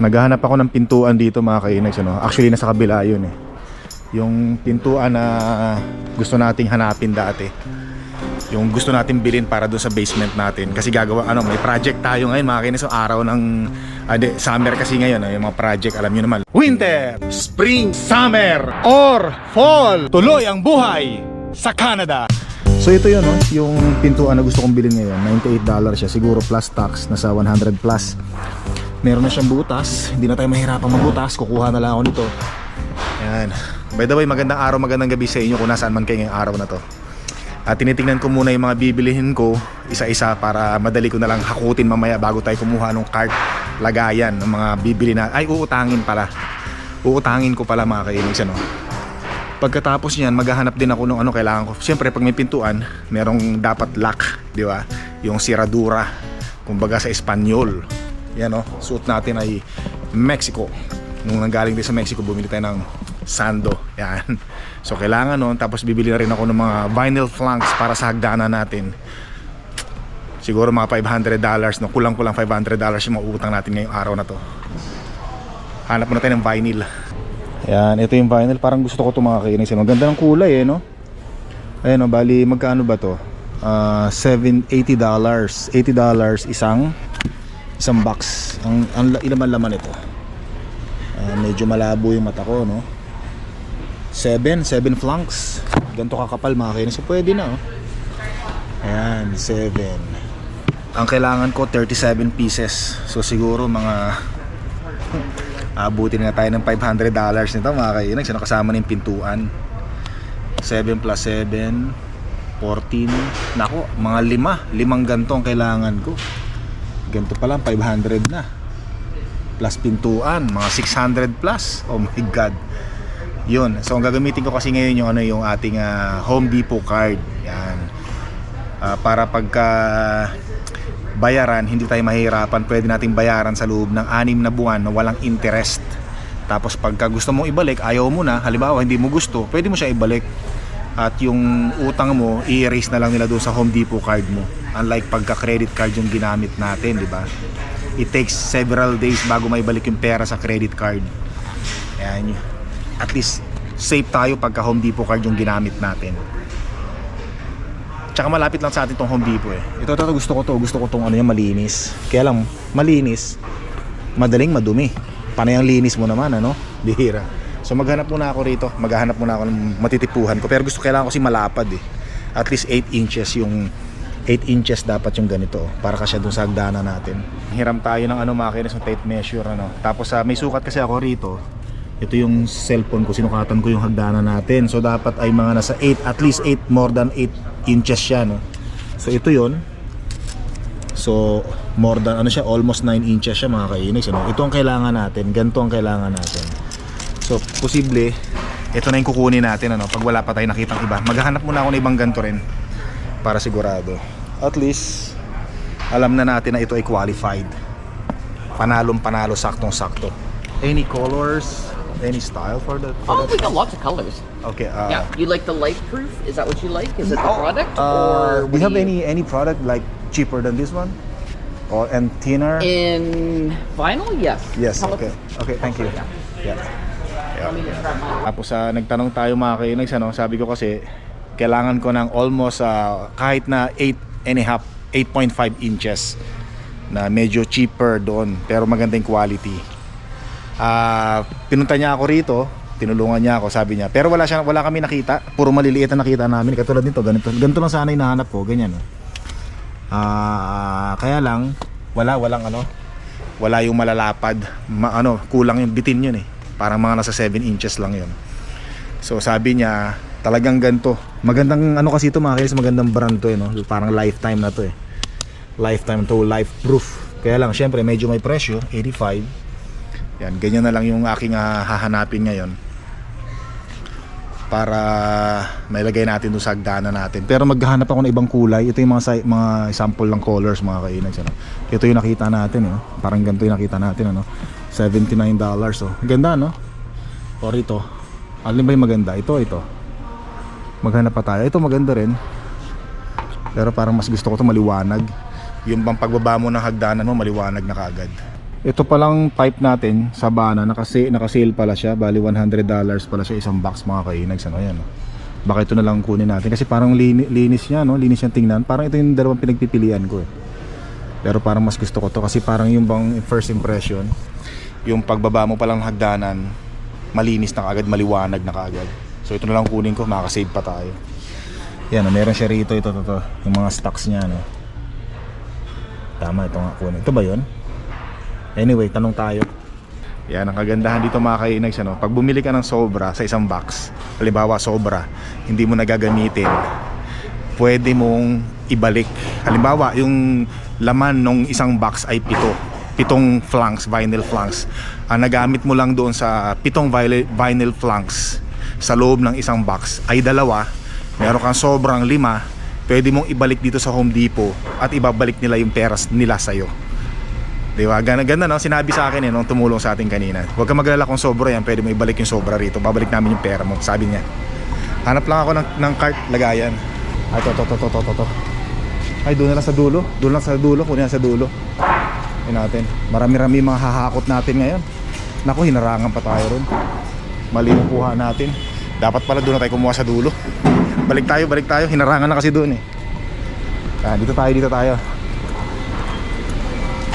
Naghahanap ako ng pintuan dito mga kainags ano? Actually nasa kabila yun eh. Yung pintuan na gusto nating hanapin dati. Yung gusto nating bilhin para doon sa basement natin. Kasi gagawa, ano, may project tayo ngayon mga kainags Araw ng, ah, di, summer kasi ngayon ah, Yung mga project, alam nyo naman. Winter, Spring, Summer, or Fall. Tuloy ang buhay sa Canada. So ito yun, no? yung pintuan na gusto kong bilhin ngayon. $98 siya, siguro plus tax, nasa 100 plus Meron na siyang butas, hindi na tayo mahirapan magbutas, kukuha na lang ako nito. Ayan. By the way, magandang araw, magandang gabi sa inyo kung nasaan man kayo ngayong araw na to. At tinitingnan ko muna yung mga bibilihin ko isa-isa para madali ko na lang hakutin mamaya bago tayo kumuha ng cart lagayan ng mga bibili na ay uutangin pala. Uutangin ko pala mga kainags ano? Pagkatapos niyan, maghahanap din ako ng ano kailangan ko. Siyempre, pag may pintuan, merong dapat lock, di ba? Yung siradura, kumbaga sa Espanyol. Yan oh, suot natin ay Mexico. Nung nanggaling din sa Mexico, bumili tayo ng sando. Yan. So kailangan nun, tapos bibili na rin ako ng mga vinyl flanks para sa hagdanan natin. Siguro mga 500 dollars, no? Kulang-kulang 500 dollars yung mautang natin ngayong araw na to. Hanap muna tayo ng vinyl. Yan, ito yung vinyl. Parang gusto ko ito mga kainis. Ang ganda ng kulay eh, no? Ayan, no, bali, magkano ba to? Ah, 7, 80 dollars. 80 dollars isang isang box. Ang, ang la- ilan man laman ito? Ah, medyo malabo yung mata ko, no? 7, 7 flanks. Ganto kakapal mga kainis. So, pwede na, oh. Ayan, 7. Ang kailangan ko 37 pieces. So siguro mga Abutin na tayo ng 500 dollars nito mga kainan. Sino kasama ng pintuan? 7 plus 7 14 Nako, mga lima Limang ganto ang kailangan ko Ganto pa lang, 500 na. Plus pintuan, mga 600 plus. Oh my god. Yun, so ang gagamitin ko kasi ngayon yung, ano, yung ating ah, Home Depot card. Yan. Ah, Para pagka bayaran, hindi tayo mahihirapan. Pwede nating bayaran sa loob ng anim na buwan na walang interest. Tapos pagka gusto mong ibalik, ayaw mo na, halimbawa hindi mo gusto, pwede mo siya ibalik. At yung utang mo, i-erase na lang nila doon sa Home Depot card mo. Unlike pagka credit card yung ginamit natin, di ba? It takes several days bago may balik yung pera sa credit card. Ayan. At least safe tayo pagka Home Depot card yung ginamit natin. Tsaka malapit lang sa atin tong Home Depot eh. Ito, ito, ito, gusto ko to. Gusto ko tong ano yung malinis. Kaya lang, malinis, madaling madumi. Panay ang linis mo naman, ano? Bihira. So maghanap muna ako rito. Maghanap muna ako ng matitipuhan ko. Pero gusto kailangan ko si malapad eh. At least 8 inches yung 8 inches dapat yung ganito para kasya dun sa hagdanan natin. Hiram tayo ng ano makinis ng tape measure ano. Tapos sa may sukat kasi ako rito. Ito yung cellphone ko, sinukatan ko yung hagdanan natin. So dapat ay mga nasa 8, at least 8 more than 8 inches siya no. So ito yon So more than ano siya, almost 9 inches siya mga kainis ano. Ito ang kailangan natin, ganito ang kailangan natin. So posible ito na yung kukunin natin ano pag wala pa tayo nakitang iba. Maghahanap muna ako ng ibang ganito rin para sigurado. At least alam na natin na ito ay qualified. Panalong panalo, saktong sakto. Any colors, any style for the for Oh, we got lots of colors. Okay, uh, yeah, you like the light proof? Is that what you like? Is it the product Uh, or you have what any any product like cheaper than this one? Or and thinner? in vinyl? Yes. yes, okay. Okay, thank you. Yeah. Yeah. Tapos sa nagtanong tayo mga kainags, ano, sabi ko kasi kailangan ko ng almost ah, kahit na 8 and a half, 8.5 inches na medyo cheaper doon pero magandang quality. Ah, pinunta niya ako rito, tinulungan niya ako, sabi niya. Pero wala siya wala kami nakita, puro maliliit na nakita namin katulad nito, ganito. Ganito lang sana hinahanap ko, ganyan. Ah, kaya lang wala walang ano, wala yung malalapad, ma, ano, kulang yung bitin yun eh. Parang mga nasa 7 inches lang yun. So sabi niya, talagang ganto. Magandang ano kasi ito mga kainis, magandang brand to eh, no? Parang lifetime na to eh. Lifetime to, life proof. Kaya lang, syempre medyo may presyo, 85. Yan, ganyan na lang yung aking ah, hahanapin ngayon. Para mailagay natin doon sa hagdanan natin. Pero maghahanap ako ng ibang kulay. Ito yung mga, mga sample ng colors mga kainis. Ano? Ito yung nakita natin. Eh. Parang ganito yung nakita natin. Ano? $79. Oh. Ganda no? Or ito. Alin ba yung maganda? Ito, ito. Maghanap pa tayo. Ito maganda rin. Pero parang mas gusto ko to maliwanag. Yung bang pagbaba mo ng hagdanan mo, maliwanag na kagad. Ito palang pipe natin sa Bana, nakasi nakasale pala siya, bali 100 dollars pala siya isang box mga kainags ano yan. oh. Baka ito na lang kunin natin kasi parang lini, linis niya no, linis niyang tingnan. Parang ito yung dalawang pinagpipilian ko eh. Pero parang mas gusto ko to kasi parang yung bang first impression, yung pagbaba mo palang ng hagdanan, malinis na kaagad, maliwanag na kaagad. So ito na lang kunin ko, makakasave pa tayo. Yan, oh, meron siya rito ito to, to, yung mga stocks niya no. Tama ito nga kunin. Ito ba 'yon? Anyway, tanong tayo. Yan, ang kagandahan dito mga kainags, ano, pag bumili ka ng sobra sa isang box, halimbawa sobra, hindi mo nagagamitin, pwede mong ibalik. Halimbawa, yung laman ng isang box ay pito. Pitong flanks, vinyl flanks. Ang nagamit mo lang doon sa pitong vinyl, flanks sa loob ng isang box ay dalawa. Meron kang sobrang lima, pwede mong ibalik dito sa Home Depot at ibabalik nila yung peras nila sa'yo. Di ba? Ganda, ganda no? Sinabi sa akin eh, nung tumulong sa atin kanina. Huwag ka maglala kung sobra yan, pwede mo ibalik yung sobra rito. Babalik namin yung pera mo, sabi niya. Hanap lang ako ng, ng cart lagayan. Ay, to, to, to, to, to, to. Ay, doon na lang sa dulo. Doon lang sa dulo, kunin sa dulo. Ayun natin. Marami-rami mga hahakot natin ngayon. Naku, hinarangan pa tayo ron. Mali kuha natin. Dapat pala doon na tayo kumuha sa dulo. Balik tayo, balik tayo. Hinarangan na kasi doon eh. Ah, dito tayo, dito tayo.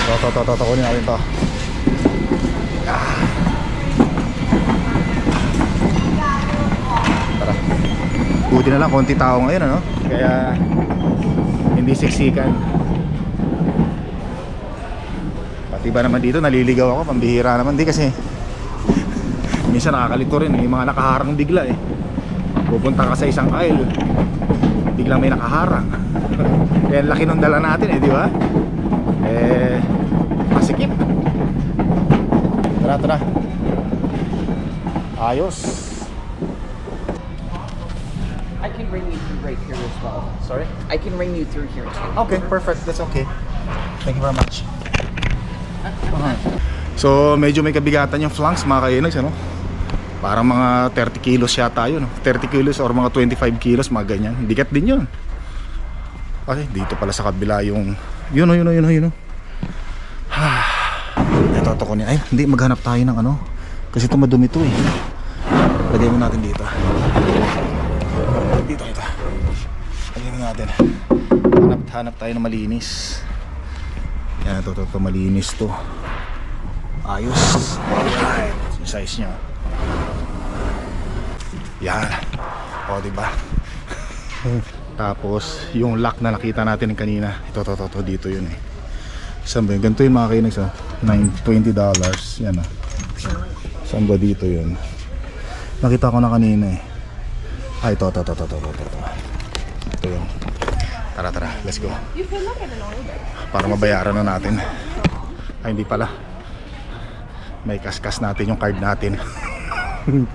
To, to, to, to, to, kunin natin to. Ah. Tara. Buti na lang, konti tao ngayon, ano? Kaya, hindi siksikan. Pati ba naman dito, naliligaw ako, pambihira naman. Di kasi, minsan nakakalito rin, may mga nakaharang bigla eh. Pupunta ka sa isang aisle, biglang may nakaharang. Kaya laki ng dala natin eh, di ba? Eh, masikip. Tara, tara. Ayos. I can ring you through right here as well. Sorry? I can ring you through here too. Okay, perfect. That's okay. Thank you very much. So, medyo may kabigatan yung flanks mga kainags, ano? Parang mga 30 kilos yata yun. no? 30 kilos or mga 25 kilos, mga ganyan. Bigat din yun. Kasi dito pala sa kabila yung... Yun o, yun o, yun o, yun o. Ito, ito ko niya. Ay, hindi, maghanap tayo ng ano. Kasi ito madumi to eh. Lagay mo natin dito. Dito, dito. Lagay mo natin. Hanap, hanap tayo ng malinis. Yan, ito, ito, ito, malinis to. Ayos. Alright. Yung size niya. Yan. O, diba? Tapos, yung lock na nakita natin kanina. Ito, ito, ito, ito, dito yun eh. Saan ba yun? Ganito yung mga ah. 9, 20 dollars. Yan ah. Saan ba dito yun? Nakita ko na kanina eh. Ay, ito, ito, ito, ito, ito, ito, ito. Ito yun. Tara, tara. Let's go. Para mabayaran na natin. Ay, hindi pala. May kaskas natin yung card natin.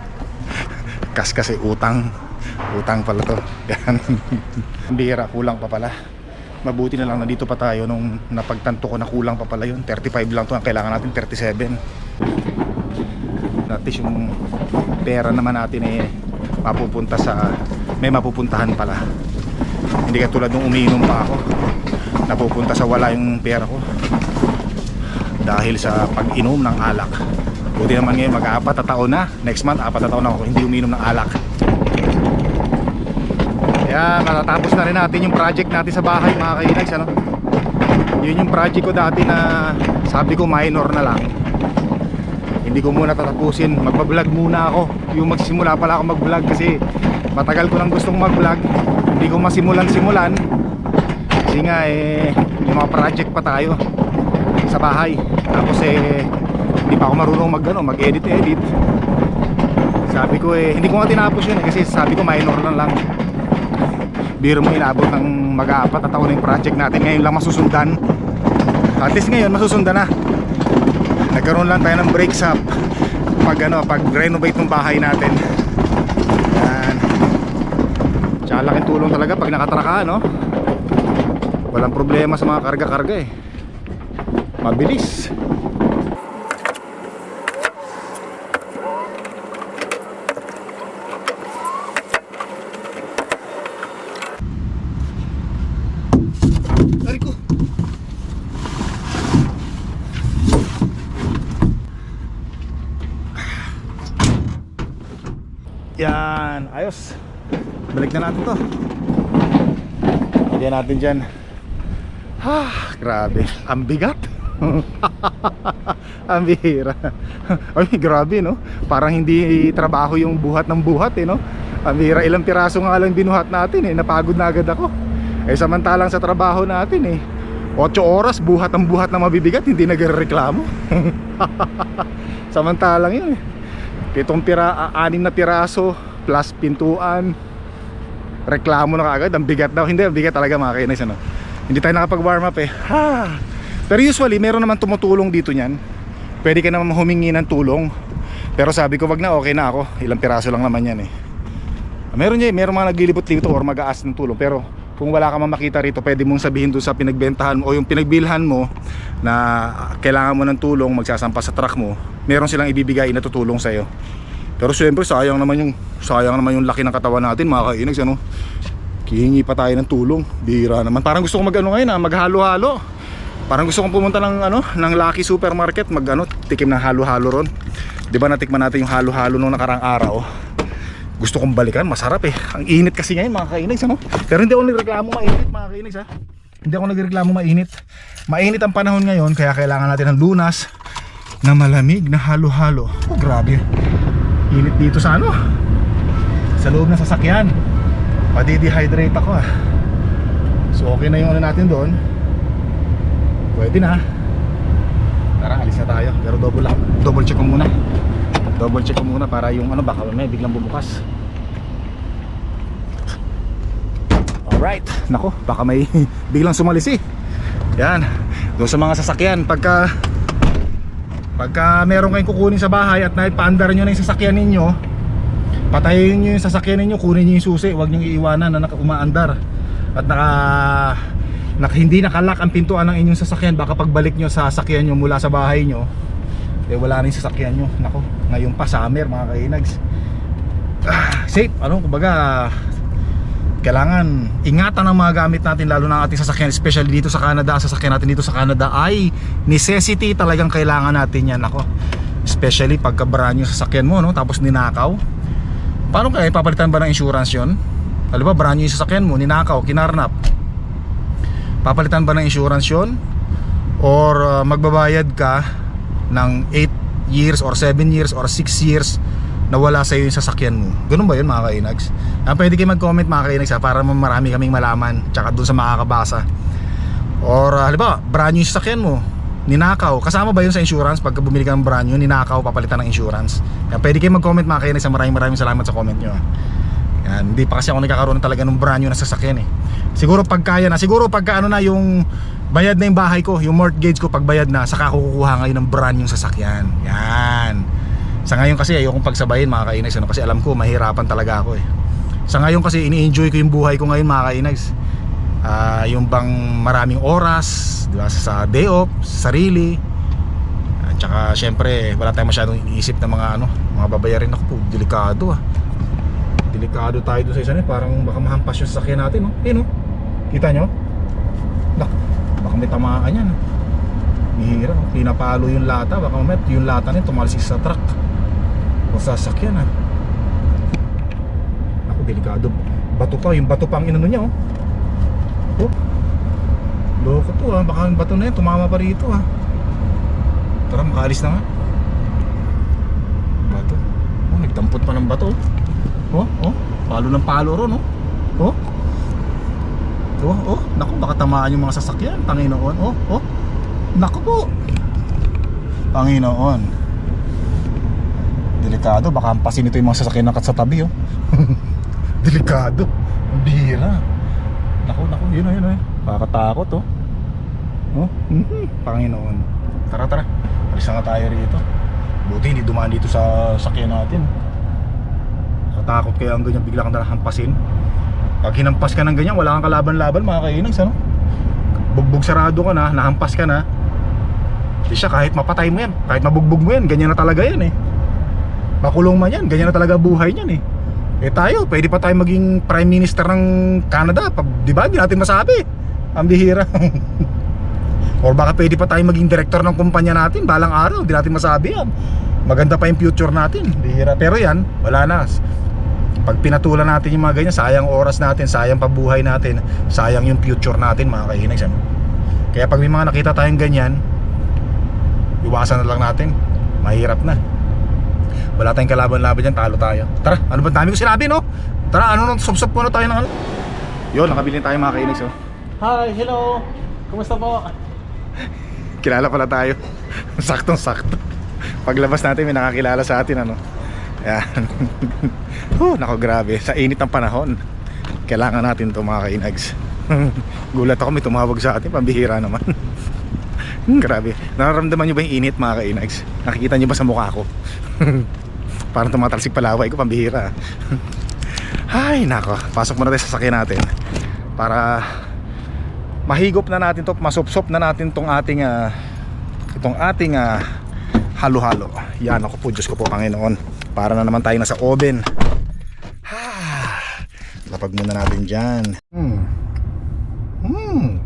kaskas eh, utang. Utang pala to. Yan. Bihira, kulang pa pala. Mabuti na lang nandito pa tayo nung napagtanto ko na kulang pa pala yun. 35 lang to. Ang kailangan natin 37. At least yung pera naman natin eh mapupunta sa may mapupuntahan pala. Hindi katulad nung umiinom pa ako. Napupunta sa wala yung pera ko. Dahil sa pag-inom ng alak. Buti naman ngayon mag-aapat na taon na. Next month, apat na taon na ako hindi umiinom ng alak. Kaya matatapos na rin natin yung project natin sa bahay mga kainags ano? Yun yung project ko dati na sabi ko minor na lang Hindi ko muna tatapusin Magbablog muna ako Yung magsimula pala ako mag-vlog kasi Matagal ko nang gustong mag-vlog Hindi ko masimulan simulan Kasi nga eh May mga project pa tayo Sa bahay. Tapos eh Hindi pa ako marunong mag, ano, mag-edit edit. Sabi ko eh Hindi ko nga tinapos yun eh Kasi sabi ko minor lang lang. Biro mo inabot ng mag-aapat na taon na yung project natin. Ngayon lang masusundan. At least ngayon masusundan na. Nagkaroon lang tayo ng break sa pag ano pag renovate ng bahay natin nakakatulong talaga pag nakatraka no? Walang problema sa mga karga-karga eh. Mabilis. Yan, ayos. Balik na natin to. Lagyan natin dyan. Ha, grabe. Ang bigat. Ang bihira. Ay, grabe no. Parang hindi trabaho yung buhat ng buhat eh no. Ang bihira, ilang piraso nga lang binuhat natin eh. Napagod na agad ako. Eh samantalang sa trabaho natin eh. 8 oras buhat ng buhat na mabibigat, hindi nagrereklamo. samantalang yun eh. Pitong pira, ah, anim na piraso plus pintuan. Reklamo na kaagad, ang bigat daw. Hindi, ang bigat talaga mga kainis ano. Hindi tayo nakapag warm up eh. Ha! Pero usually, meron naman tumutulong dito niyan. Pwede ka naman humingi ng tulong. Pero sabi ko, wag na, okay na ako. Ilang piraso lang naman yan eh. Meron niya, eh, meron mga naglilibot-libot or mag-aas ng tulong. Pero kung wala ka man makita rito, pwede mong sabihin doon sa pinagbentahan mo o yung pinagbilhan mo na kailangan mo ng tulong, magsasampa sa truck mo, meron silang ibibigay na tutulong sa'yo. Pero syempre, sayang naman yung sayang naman yung laki ng katawan natin, mga kainags, ano? Kihingi pa tayo ng tulong. Bira naman. Parang gusto ko mag-ano ngayon, ah, maghalo-halo. Parang gusto kong pumunta ng ano, ng Lucky Supermarket, mag ano, tikim ng halo-halo ron. 'Di ba natikman natin yung halo-halo nung nakarang araw? Gusto kong balikan, masarap eh. Ang init kasi ngayon, mga kainags, ano? Pero hindi ako nagreklamo mainit, mga kainags, ha? Hindi ako nagreklamo mainit. Mainit ang panahon ngayon, kaya kailangan natin ng lunas na malamig na halo-halo. Oh, grabe. Init dito sa ano? Sa loob ng sasakyan. Padi-dehydrate ako ah. So okay na yung ano natin doon. Pwede na. Tara, alis na tayo. Pero double, double check ko muna. Double check ko muna para yung ano baka may biglang bumukas. Alright. Nako, baka may biglang sumalisi. Yan. Doon sa mga sasakyan, pagka pagka meron kayong kukunin sa bahay at naipaandar nyo na yung sasakyan ninyo, patayin nyo yung sasakyan ninyo, kunin nyo yung susi, huwag nyo iiwanan na umaandar. At naka, naka hindi nakalock ang pintuan ng inyong sasakyan baka pagbalik nyo sa sasakyan nyo mula sa bahay nyo eh wala na yung sasakyan nyo. Nako ngayon pa summer mga kainags. Ah, safe. Ano kumbaga kailangan ingatan ang mga gamit natin lalo na ang ating sasakyan especially dito sa Canada. Sasakyan natin dito sa Canada ay necessity talagang kailangan natin yan. Ako especially pagka brand new sasakyan mo no? Tapos ninakaw. Paano kaya? Papalitan ba ng insurance yon alam ba brand yung sasakyan mo ninakaw kinarnap. Papalitan ba ng insurance yon or uh, magbabayad ka ng 8 years or 7 years or 6 years na wala sa iyo yung sasakyan mo. Ganun ba yun mga kainags? Ah, pwede kayo mag-comment mga kainags ha, para marami kaming malaman tsaka dun sa makakabasa. Or uh, halimbawa, brand new yung sasakyan mo, ninakaw. Kasama ba yun sa insurance? Pagka bumili ka ng brand new, ninakaw, papalitan ng insurance. Kaya pwede kayo mag-comment mga kainags maraming maraming salamat sa comment nyo. Yan, hindi pa kasi ako nagkakaroon talaga ng brand new na sasakyan eh. Siguro pag kaya na, siguro pagka ano na yung bayad na yung bahay ko, yung mortgage ko pag bayad na, saka kukuha ngayon ng brand yung sasakyan. Yan. Sa ngayon kasi ayokong pagsabayin mga kainags ano, kasi alam ko mahirapan talaga ako eh. Sa ngayon kasi ini-enjoy ko yung buhay ko ngayon mga kainags. Ah, yung bang maraming oras, di ba, sa day off, sa sarili. At saka syempre wala tayong masyadong iniisip ng mga ano, mga babayarin ako po, delikado ah delikado tayo doon sa isa niya parang baka mahampas yung sasakyan natin no? eh no? kita nyo? Nak, baka may tamaan yan Mihira, no? pinapalo yung lata baka mamaya yung lata niya tumalsik sa truck o sa sasakyan ha ako delikado bato pa, yung bato pa ang inano niya oh oh loko to ha, baka yung bato na yan tumama pa rito ha tara makaalis na nga bato oh, nagdampot pa ng bato oh Oh, oh, palo ng palo ron, oh. Oh. Oh, oh, naku, baka tamaan yung mga sasakyan, Panginoon. Oh, oh. Naku po. Panginoon. Delikado, baka hampasin ito yung mga sasakyan na kat sa tabi, oh. Delikado. Ang Bihira. Naku, naku, yun, oh, yun, oh. Kakatakot, oh. Oh, mhm, Panginoon. Tara, tara. Alis na tayo rito. Buti hindi dumaan dito sa sakyan natin. Katakot kaya ang ganyan bigla kang hampasin Pag hinampas ka ng ganyan wala kang kalaban-laban mga kainags ano Bugbog sarado ka na, nahampas ka na Di siya kahit mapatay mo yan Kahit mabugbog mo yan, ganyan na talaga yan eh Makulong man yan, ganyan na talaga buhay niyan eh Eh tayo, pwede pa tayo maging Prime Minister ng Canada Di ba? Di natin masabi Ang bihira Or baka pwede pa tayo maging director ng kumpanya natin Balang araw, di natin masabi yan Maganda pa yung future natin Bihira. Pero yan, wala na Pag pinatulan natin yung mga ganyan, sayang oras natin, sayang pabuhay natin, sayang yung future natin mga kainags. Kaya pag may mga nakita tayong ganyan, iwasan na lang natin. Mahirap na. Wala tayong kalaban-laban dyan, talo tayo. Tara, ano ba dami ko sinabi no? Tara, ano nang sop-sop muna tayo ng ano? Yun, nakabili tayo mga kainags. Oh. Hi, hello. Kumusta po? Kilala pala tayo. Saktong sakto. Paglabas natin may nakakilala sa atin ano. Yan. oh, nako grabe. Sa init ng panahon. Kailangan natin to mga kainags. Gulat ako may tumawag sa atin. Pambihira naman. grabe. Nararamdaman nyo ba yung init mga kainags? Nakikita nyo ba sa mukha ko? Parang tumatalsik palaway ko. Pambihira. Ay nako. Pasok muna tayo sa sakyan natin. Para mahigop na natin to, masopsop na natin tong ating ah, itong ating ah, halo-halo. Yan ako po, Diyos ko po Panginoon. Para na naman tayo nasa oven. Ha. Lapag muna natin dyan. Hmm. Hmm.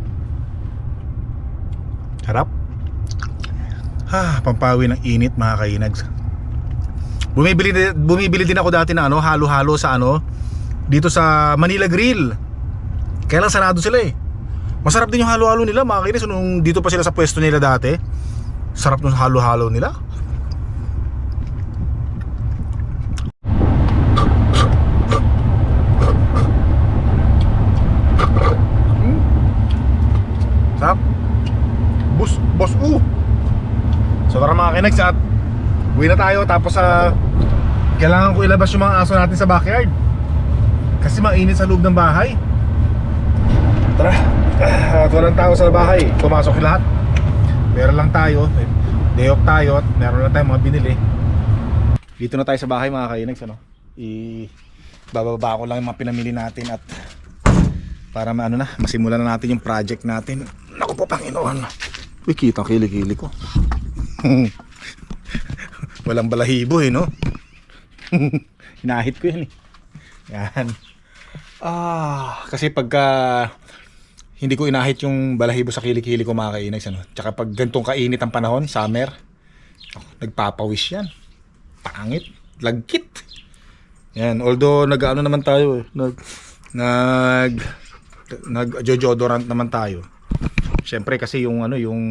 Harap. Ha, pampawi ng init mga kainags. Bumibili, bumibili din ako dati na ano, halo-halo sa ano, dito sa Manila Grill. Kaya lang sarado sila eh. Masarap din yung halo-halo nila mga kainis nung dito pa sila sa pwesto nila dati. Sarap nung halo-halo nila. Hmm. Sarap. Bus, boss u. So tara mga kinags at uwi na tayo tapos sa kailangan ko ilabas yung mga aso natin sa backyard. Kasi mainit sa loob ng bahay. Tara. At walang tao sa bahay. Pumasok lahat. Meron lang tayo. Day off tayo meron lang tayong mga binili. Dito na tayo sa bahay mga kainags ano. I bababa ko lang yung mga pinamili natin at para maano na, masimulan na natin yung project natin. Naku po Panginoon. Uy, kita ang kilikili ko. Walang balahibo eh, no? Hinahit ko yan eh. Yan. Ah, kasi pagka hindi ko inahit yung balahibo sa kilikili ko mga kainags ano. Tsaka pag gantong kainit ang panahon, summer, oh, nagpapawis yan. Pangit, lagkit. Yan, although nag-ano naman tayo, eh, nag nag nag deodorant naman tayo. Syempre kasi yung ano, yung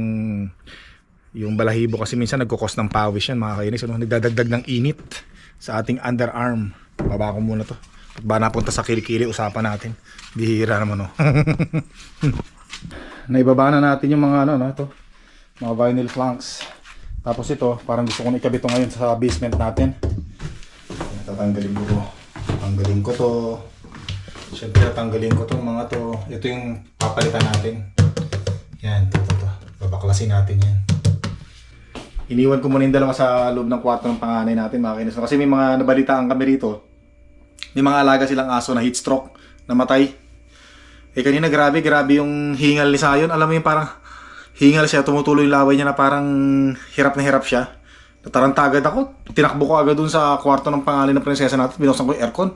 yung balahibo kasi minsan nagkukos ng pawis yan mga kainis, ano, nagdadagdag ng init sa ating underarm. Baba ko muna to. Pag ba napunta sa kilikili, usapan natin. Bihira naman, no. Naibaba na natin yung mga ano, no, ito. Mga vinyl flanks. Tapos ito, parang gusto kong ikabit ngayon sa basement natin. Tatanggalin ko. Tanggalin ko to. Siyempre, tatanggalin ko tong mga to. Ito yung papalitan natin. Yan, ito, ito. Babaklasin natin yan. Iniwan ko muna yung dalawa sa loob ng kwarto ng panganay natin mga kinis. Kasi may mga nabalitaan kami rito. May mga alaga silang aso na heat stroke, namatay. Eh kanina grabe, grabe yung hingal ni Sayon. Alam mo yung parang hingal siya, tumutuloy yung laway niya na parang hirap na hirap siya. Nataranta agad ako. Tinakbo ko agad dun sa kwarto ng pangalan ng prinsesa natin. Binuksan ko yung aircon.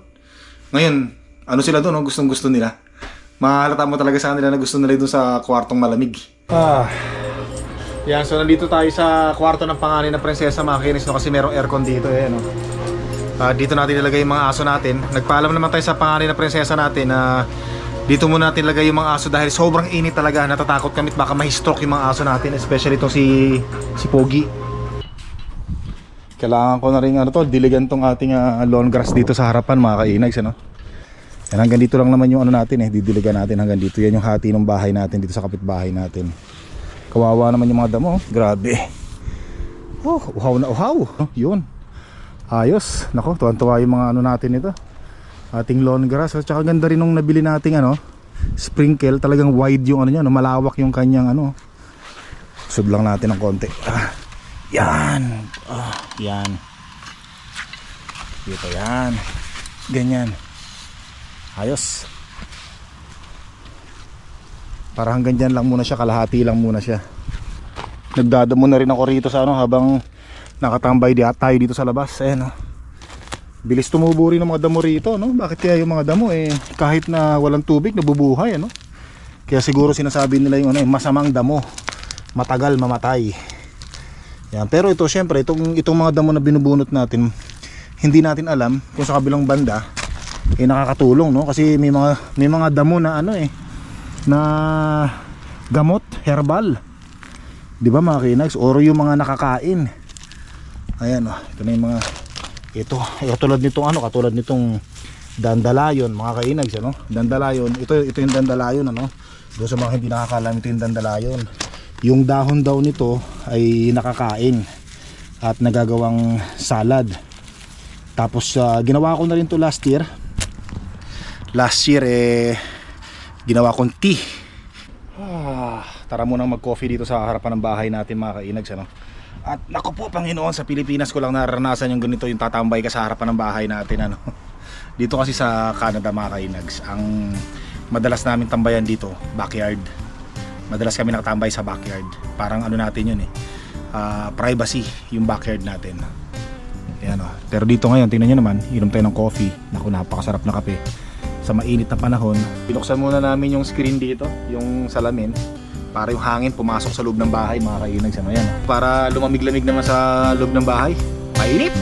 Ngayon, ano sila doon? No? Gustong gusto nila. Mahalata mo talaga sa kanila na gusto nila doon sa kwartong malamig. Ah. Yan, so nandito tayo sa kwarto ng pangalan ng prinsesa mga kinis no? kasi merong aircon dito eh. No? Ah, dito natin ilagay yung mga aso natin. Nagpaalam naman tayo sa pangalan ng prinsesa natin na dito muna natin ilagay yung mga aso dahil sobrang init talaga. Natatakot kami baka ma-stroke yung mga aso natin, especially itong si si Pogi. Kailangan ko na rin ano to, diligan tong ating ah, lawn grass dito sa harapan mga kainags ano. Yan hanggang dito lang naman yung ano natin eh, didiligan natin hanggang dito. Yan yung hati ng bahay natin dito sa kapitbahay natin. Kawawa naman yung mga damo, oh. grabe. Oh, uhaw na uhaw. Oh, yun. Ayos. Nako, tuwan-tuwa yung mga ano natin ito. Ating lawn grass. At saka ganda rin nung nabili nating ano, sprinkle. Talagang wide yung ano niya, no? malawak yung kanyang ano. Sud lang natin ng konti. Ah, yan. Ah, yan. Dito yan. Ganyan. Ayos. Para hanggang dyan lang muna siya, kalahati lang muna siya. Nagdadamo na rin ako rito sa ano habang nakatambay di tayo dito sa labas. Ayan oh. Bilis tumubo rin ng mga damo rito, no? Bakit kaya yung mga damo eh kahit na walang tubig nabubuhay, ano? Kaya siguro sinasabi nila yung ano, eh, masamang damo. Matagal mamatay. Yan, pero ito syempre itong itong mga damo na binubunot natin hindi natin alam kung sa kabilang banda eh nakakatulong no kasi may mga may mga damo na ano eh na gamot herbal. 'di ba mga kinags oro yung mga nakakain. Ayan oh. Ito na yung mga ito. Eh, tulad nitong ano katulad nitong dandalayon mga kainags ano? Dandalayon. Ito ito yung dandalayon ano? Doon sa mga hindi nakakalam ito yung dandalayon. Yung dahon daw nito ay nakakain at nagagawang salad. Tapos ah, ginawa ko na rin to last year. Last year eh ginawa kong tea. Ah, tara munang mag coffee dito sa harapan ng bahay natin mga kainags ano? At naku po Panginoon sa Pilipinas ko lang naranasan yung ganito yung tatambay ka sa harapan ng bahay natin ano? Dito kasi sa Canada mga kainags ang madalas namin tambayan dito backyard. Madalas kami nakatambay sa backyard. Parang ano natin yun eh. Ah, privacy yung backyard natin. Ayan o. Pero dito ngayon, tingnan nyo naman, inom tayo ng coffee. Naku, napakasarap na kape. Sa mainit na panahon, binuksan muna namin yung screen dito, yung salamin, para yung hangin pumasok sa loob ng bahay, mga kainag sa Ayan. Para lumamig-lamig naman sa loob ng bahay. Mainit!